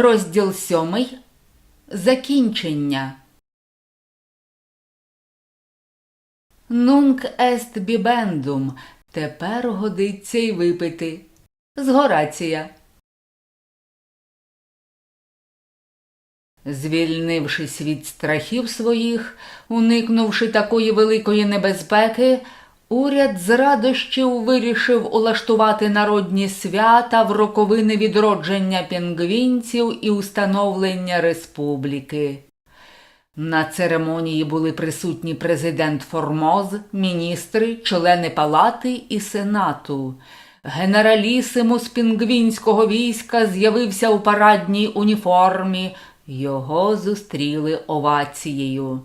Розділ сьомий. Закінчення. Нунк ест бібендум. Тепер годиться й випити. З. Звільнившись від страхів своїх, уникнувши такої великої небезпеки, уряд з радощів вирішив улаштувати народні свята в роковини відродження пінгвінців і установлення республіки. На церемонії були присутні президент Формоз, міністри, члени палати і сенату. Генералісимус пінгвінського війська з'явився у парадній уніформі. Його зустріли овацією.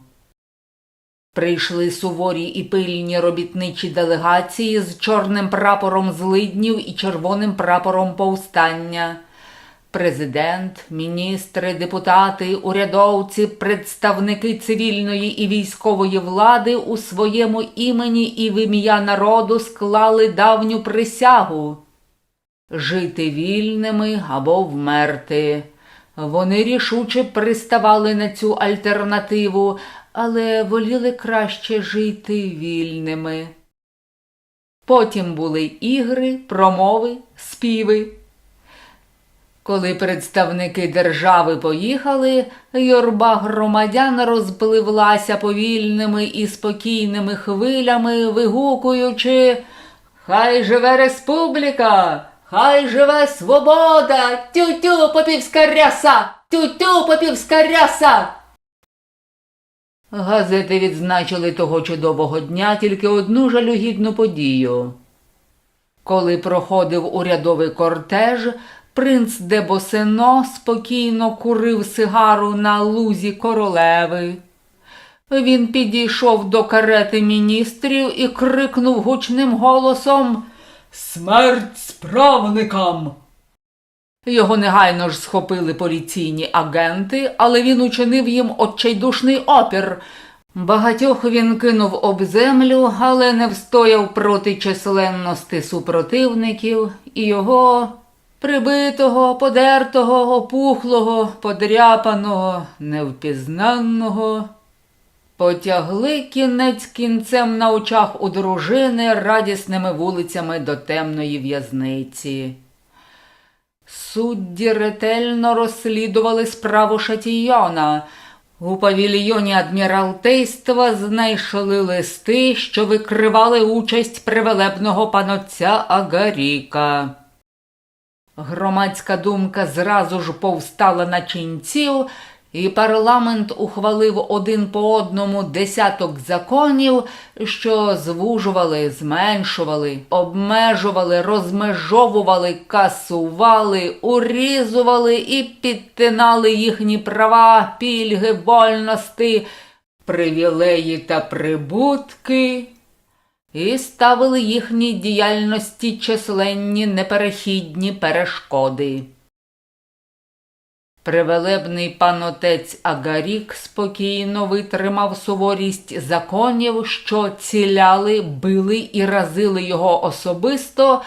Прийшли суворі і пильні робітничі делегації з чорним прапором злиднів і червоним прапором повстання. Президент, міністри, депутати, урядовці, представники цивільної і військової влади у своєму імені і в ім'я народу склали давню присягу жити вільними або вмерти. Вони рішуче приставали на цю альтернативу, але воліли краще жити вільними. Потім були ігри, промови, співи. Коли представники держави поїхали, юрба громадян розпливлася повільними і спокійними хвилями, вигукуючи Хай живе республіка! Хай живе свобода! Тю-тю, попівська ряса! Тю-тю, попівська ряса! Газети відзначили того чудового дня тільки одну жалюгідну подію. Коли проходив урядовий кортеж, принц де Босено спокійно курив сигару на лузі королеви. Він підійшов до карети міністрів і крикнув гучним голосом Смерть справникам. Його негайно ж схопили поліційні агенти, але він учинив їм отчайдушний опір. Багатьох він кинув об землю, але не встояв проти численності супротивників, і його прибитого, подертого, опухлого, подряпаного, невпізнанного. Потягли кінець кінцем на очах у дружини радісними вулицями до темної в'язниці. Судді ретельно розслідували справу Шатійона. У павільйоні адміралтейства знайшли листи, що викривали участь привелебного панотця Агаріка. Громадська думка зразу ж повстала на ченців, і парламент ухвалив один по одному десяток законів, що звужували, зменшували, обмежували, розмежовували, касували, урізували і підтинали їхні права, пільги, вольності, привілеї та прибутки. І ставили їхній діяльності численні неперехідні перешкоди. Привелебний панотець Агарік спокійно витримав суворість законів, що ціляли, били і разили його особисто,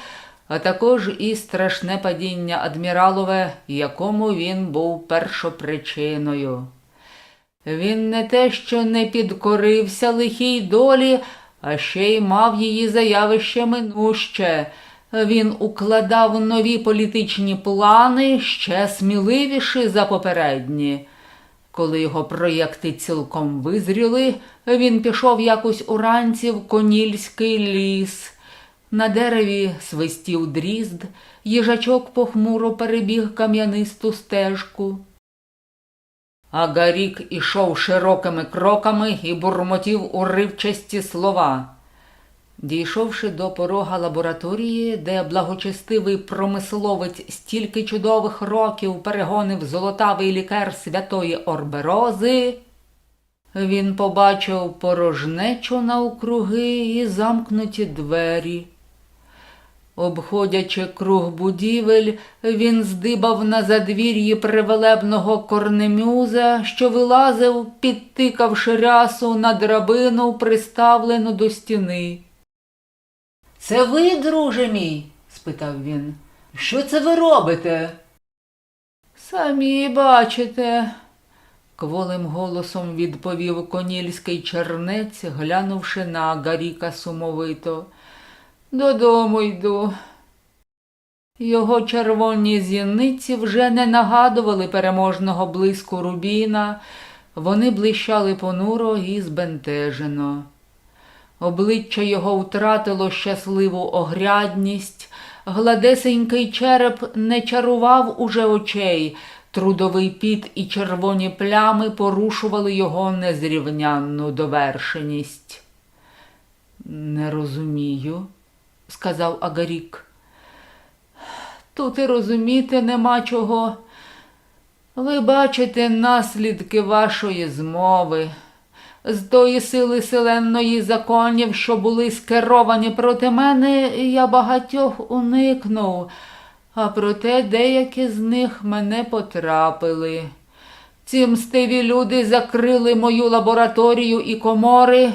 а також і страшне падіння адміралове, якому він був першопричиною. Він не те, що не підкорився лихій долі, а ще й мав її заявище минуще. Він укладав нові політичні плани, ще сміливіші за попередні. Коли його проєкти цілком визріли, він пішов якось уранці в конільський ліс. На дереві свистів дрізд, їжачок похмуро перебіг кам'янисту стежку. Агарік ішов широкими кроками і бурмотів уривчасті слова. Дійшовши до порога лабораторії, де благочестивий промисловець стільки чудових років перегонив золотавий лікер святої Орберози, він побачив порожнечу навкруги і замкнуті двері. Обходячи круг будівель, він здибав на задвір'ї привелебного корнемюза, що вилазив, підтикавши рясу на драбину, приставлену до стіни. Це ви, друже мій? спитав він. Що це ви робите? Самі бачите, кволим голосом відповів конільський чернець, глянувши на Агаріка сумовито. Додому йду. Його червоні зіниці вже не нагадували переможного блиску рубіна, вони блищали понуро і збентежено. Обличчя його втратило щасливу огрядність, гладесенький череп не чарував уже очей, трудовий піт і червоні плями порушували його незрівнянну довершеність. Не розумію, сказав Агарік. Тут і розуміти нема чого. Ви бачите наслідки вашої змови, з тої сили селенної законів, що були скеровані проти мене, я багатьох уникнув, а проте деякі з них мене потрапили. Ці мстиві люди закрили мою лабораторію і комори,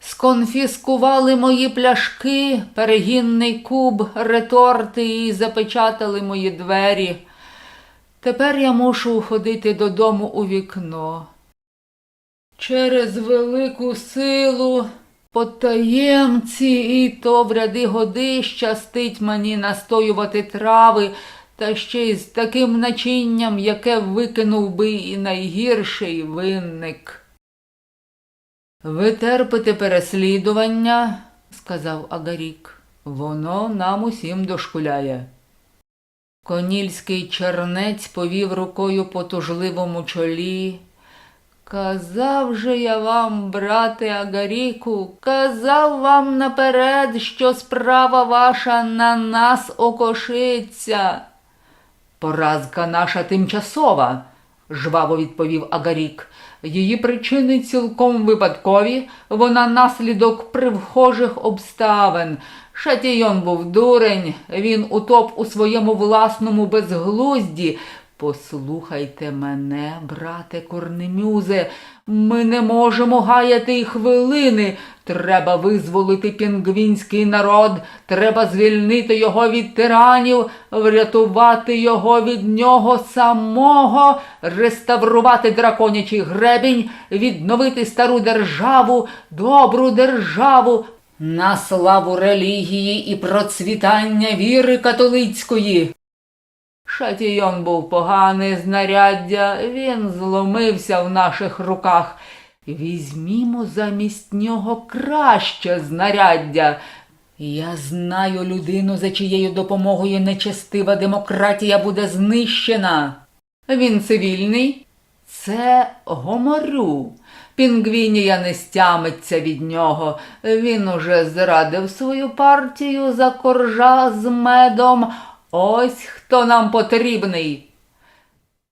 сконфіскували мої пляшки, перегінний куб, реторти і запечатали мої двері. Тепер я мушу ходити додому у вікно. Через велику силу потаємці і то в ряди годи щастить мені настоювати трави, та ще й з таким начинням, яке викинув би і найгірший винник. Ви терпите переслідування, сказав Агарік. Воно нам усім дошкуляє. Конільський чернець повів рукою по тужливому чолі. Казав же я вам, брате Агаріку, казав вам наперед, що справа ваша на нас окошиться. Поразка наша тимчасова, жваво відповів Агарік. Її причини цілком випадкові, вона наслідок привхожих обставин. Шатійон був дурень, він утоп у своєму власному безглузді. Послухайте мене, брате Корнемюзе, ми не можемо гаяти й хвилини. Треба визволити пінгвінський народ, треба звільнити його від тиранів, врятувати його від нього самого, реставрувати драконячий гребінь, відновити стару державу, добру державу, на славу релігії і процвітання віри католицької. Шатійон був погане знаряддя, він зломився в наших руках. Візьмімо замість нього краще знаряддя. Я знаю людину, за чиєю допомогою нечестива демократія буде знищена. Він цивільний. Це гоморю. Пінгвінія не стямиться від нього. Він уже зрадив свою партію за коржа з медом. Ось хто нам потрібний.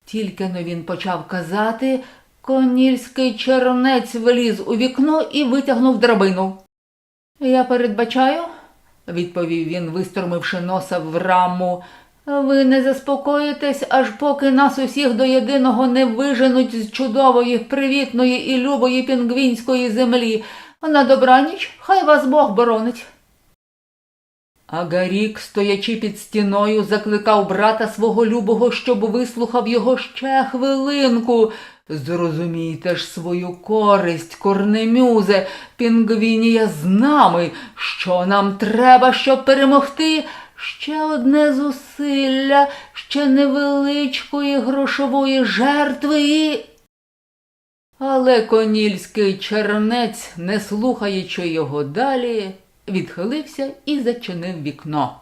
Тільки но він почав казати, конільський чернець вліз у вікно і витягнув драбину. Я передбачаю, відповів він, вистромивши носа в раму. Ви не заспокоїтесь, аж поки нас усіх до єдиного не виженуть з чудової, привітної і любої пінгвінської землі. На добраніч, хай вас Бог боронить. Агарік, стоячи під стіною, закликав брата свого любого, щоб вислухав його ще хвилинку. Зрозумійте ж свою користь, корнемюзе, пінгвінія з нами. Що нам треба, щоб перемогти? Ще одне зусилля, ще невеличкої грошової жертви і. Але конільський чернець, не слухаючи його далі, відхилився і зачинив вікно.